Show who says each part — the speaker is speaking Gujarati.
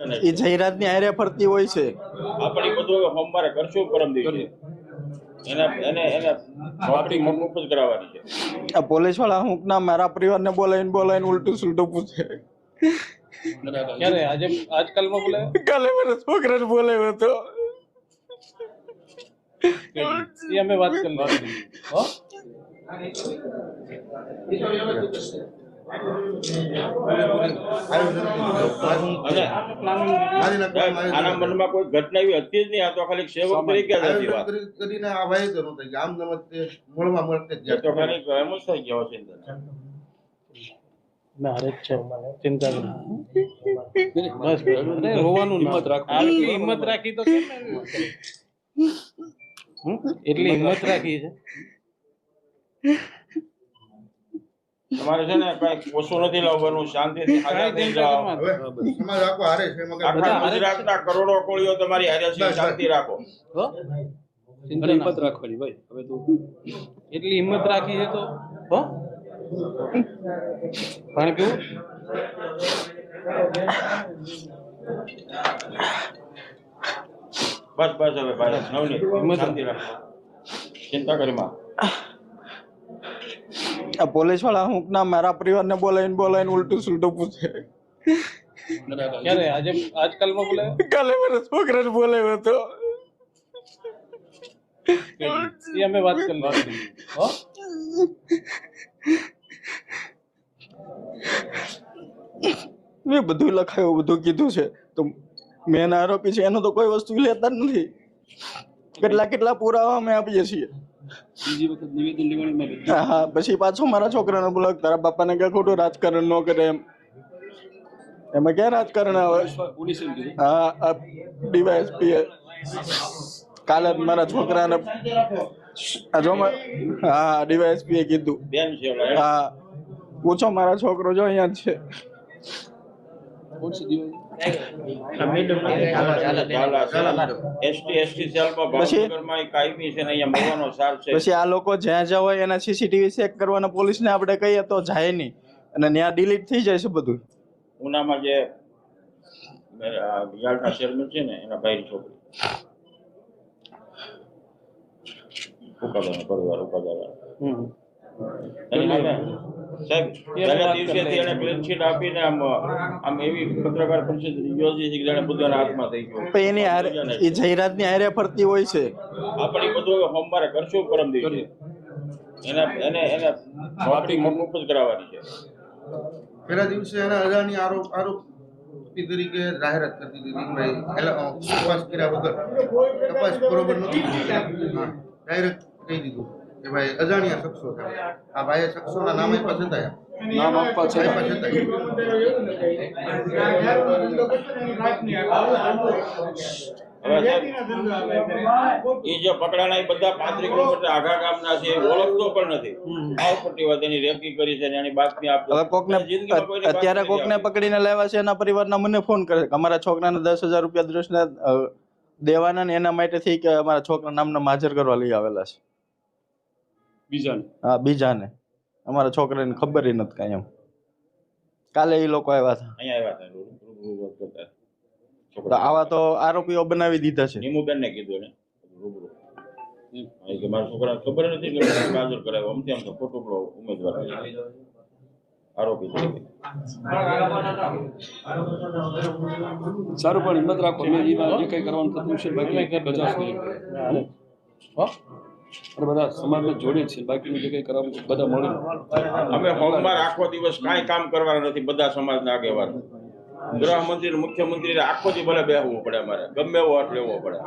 Speaker 1: એ જાહેરાતની આરે ફરતી હોય છે.
Speaker 2: આપણે બધું હવે સોમવારે કરશું પરમ દિવસે. એને એને એને નોકરી મફત જ કરાવવાની છે.
Speaker 1: આ પોલીસવાળા હું ના મારા પરિવારને બોલાવીને બોલાવીને ઉલટું સુલટું પૂછે.
Speaker 3: ક્યારે? આજે આજકાલમાં બોલે
Speaker 1: કાલે મારા છોકરાને બોલાવ્યો હતો.
Speaker 3: એ અમે વાત કરી હો?
Speaker 2: કોઈ ઘટના એવી હતી જ નહીં આ તો ખાલી સેવક તરીકે જ હતી વાત.
Speaker 4: કરીને આ ભાઈ તો કે આમ નમત તે મળવા મળતે જ
Speaker 2: તો
Speaker 4: ગયા.
Speaker 2: ખાલી એમ જ થઈ ગયો છે
Speaker 3: ના અરે છે ચિંતા નહીં બસ રોવાનું હિંમત રાખો. હિંમત રાખી તો કેમ હમ? એટલી હિંમત રાખી છે.
Speaker 2: તમારે છે ને કઈ ઓછું નથી લાવવાનું શાંતિથી જાઓ
Speaker 4: સમાજ આખો હારે છે
Speaker 2: આખા. ગુજરાતના કરોડો કોળીઓ તમારી હારે છે
Speaker 4: બસ,
Speaker 2: શાંતિ રાખો.
Speaker 3: હિંમત રાખવાની ભાઈ હવે તો. એટલી હિંમત રાખી છે તો. હો? પાણી પીવું?
Speaker 2: બસ બસ હવે ભાઈ નવની
Speaker 3: હિંમત
Speaker 2: શાંતિ રાખો. ચિંતા કરી માં.
Speaker 1: આ પોલીસવાળા હું ના મારા પરિવારને બોલાવીને બોલાવીને ઉલટું સુલટું પૂછે.
Speaker 3: ક્યારે? આજે આજકાલમાં બોલે?
Speaker 1: કાલે મારા છોકરાને બોલાવ્યો હતો.
Speaker 3: એ અમે વાત કરી હો?
Speaker 1: મેં બધું લખાયું બધું કીધું છે. તો મેન આરોપી છે એનો તો કોઈ વસ્તુ લેતા જ નથી. કેટલા કેટલા પુરાવા અમે આપીએ છીએ.
Speaker 3: બીજી વખત નિવેદન લેવાની
Speaker 1: હા હા પછી પાછો મારા છોકરાને બોલાવ તારા બાપાને કે ખોટું રાજકારણ ન કરે એમ. એમાં ક્યાં રાજકારણ આવે?
Speaker 3: કીધું.
Speaker 1: હા ડીવાયએસપી કાલે મારા છોકરાને આ જો હા ડીવાયએસપી કીધું.
Speaker 2: બેન છે ઓલા, હેડ.
Speaker 1: હા. પૂછો મારા છોકરો જો અહીંયા જ છે.
Speaker 3: પોલીસે
Speaker 1: પછી?
Speaker 2: ભાવનગરમાં એ કાયમી છે ને અહીંયા મવાનો સાર છે.
Speaker 1: પછી આ લોકો જ્યાં જ્યાં હોય એના સીસીટીવી ચેક કરવાના પોલીસને આપણે કહીએ તો જાય નહીં. અને ત્યાં ડિલીટ થઈ જાય છે બધું.
Speaker 2: ઉનામાં જે યાર્ડના ચેરમેન છે ને એના ભાઈની છોકરી. પરિવાર સાહેબ પહેલા દિવસેથી
Speaker 3: કરી
Speaker 2: એને clean sheet આપીને આમ આમ એવી પત્રકાર પરિષદ યોજી છે કે જાણે બધાના હાથમાં થઈ ગયું.
Speaker 1: પણ એની હારે એ જાહેરાતની હારે ફરતી હોય છે.
Speaker 2: આપણે બધું સોમવારે કરશું પરમ દિવસે એને એને એને નોકરી મફત જ કરાવવાની છે.
Speaker 4: પહેલા દિવસે એના અજાણી આરોપ આરોપી તરીકે જાહેરાત કરી હતી ભાઈ તપાસ કર્યા વગર. તપાસ બરોબર નથી ડાયરેક્ટ કહી દીધું. કે ભાઈ અજાણ્યા શખ્સો છે. આ ભાઈ શખ્સોના નામ આપ્યા છતાંય
Speaker 3: નામ આપવા છે.
Speaker 2: જે એ બધા પાંત્રીસ કિલોમીટર આઘા ગામના છે ઓળખતો પણ નથી. આવ પટ્ટી વાત એની રેકી કરી છે ને એની બાતમી આપતો
Speaker 1: હવે કોકને
Speaker 2: જિંદગીમાં કોઈને બાતમી
Speaker 1: અત્યારે કોકને પકડીને લાવ્યા છે એના પરિવારના મને ફોન કરે કે અમારા છોકરાને દસ હજાર રૂપિયા દૃષ્ટિના દેવાના ને એના માટે થઈ કે અમારા છોકરા નામના માજર કરવા લઈ આવેલા છે.
Speaker 3: બીજાને?
Speaker 1: હા બીજાને. અમારા છોકરાને ખબર ય નથી કાંઈ એમ. કાલે એ લોકો આવ્યા હતા.
Speaker 2: અહીંયા આવ્યા હતા.
Speaker 1: તો. આવા તો આરોપીઓ બનાવી દીધા છે.
Speaker 2: નીમુબેનને કીધું એને રૂબરૂ. કે મારા છોકરાને ખબર નથી કે હાજર કરાવ્યો. આમ તો ખોટું ઉમેદવાર આરોપી
Speaker 5: સારું પણ હિંમત રાખો. જે કંઈ કરવાનું થતું છે બાકી પચાસ અને બધા સમાજને જોડે છે. બાકીનું જે કંઈ કરવાનું બધા મળે.
Speaker 2: અમે સોમવાર આખો દિવસ કાંઈ કામ કરવાના નથી, બધા સમાજના આગેવાન. ગૃહમંત્રી મુખ્યમંત્રી આખો દી ભલે બેહવું પડે અમારે. ગમે એવો હાથ લેવો પડે.